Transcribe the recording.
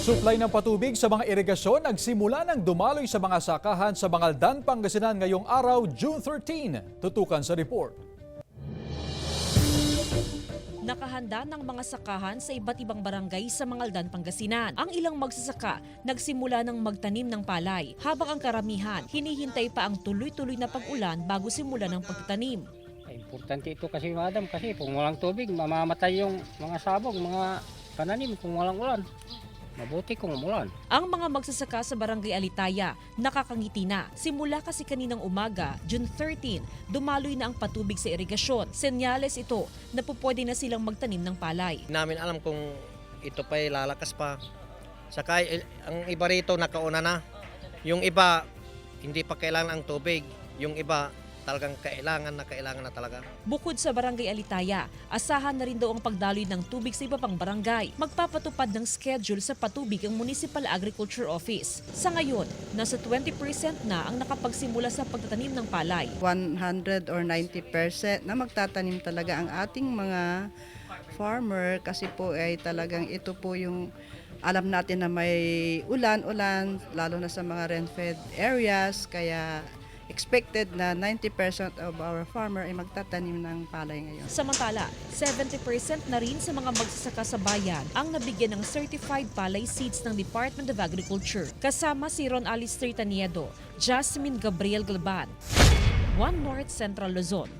Supply ng patubig sa mga irigasyon nagsimula ng dumaloy sa mga sakahan sa Bangaldan, Pangasinan ngayong araw, June 13. Tutukan sa report. Nakahanda ng mga sakahan sa iba't ibang barangay sa Mangaldan, Pangasinan. Ang ilang magsasaka nagsimula ng magtanim ng palay, habang ang karamihan hinihintay pa ang tuloy-tuloy na pag-ulan bago simulan ng pagtatanim. Ay, Importante ito kasi madam kasi kung walang tubig mamamatay yung mga sabog, mga pananim kung walang ulan. Mabuti kung umulan. Ang mga magsasaka sa Barangay Alitaya nakakangiti na. Simula kasi kaninang umaga, June 13, dumaloy na ang patubig sa irigasyon. Senyales ito na pupwede na silang magtanim ng palay. Namin alam kung ito pa'y lalakas pa. Saka eh, ang iba rito nakauna na. Yung iba hindi pa kailangan ang tubig. Yung iba talagang kailangan na kailangan na talaga. Bukod sa Barangay Alitaya, asahan na rin daw ang pagdaloy ng tubig sa iba pang barangay. Magpapatupad ng schedule sa patubig ang Municipal Agriculture Office. Sa ngayon, nasa 20% na ang nakapagsimula sa pagtatanim ng palay. 100 or 90% na magtatanim talaga ang ating mga farmer kasi po ay talagang ito po yung alam natin na may ulan-ulan lalo na sa mga rain-fed areas kaya expected na 90% of our farmer ay magtatanim ng palay ngayon. Samantala, 70% na rin sa mga magsasaka sa bayan ang nabigyan ng certified palay seeds ng Department of Agriculture. Kasama si Ron Alistair Taniedo, Jasmine Gabriel Galban, One North Central Luzon,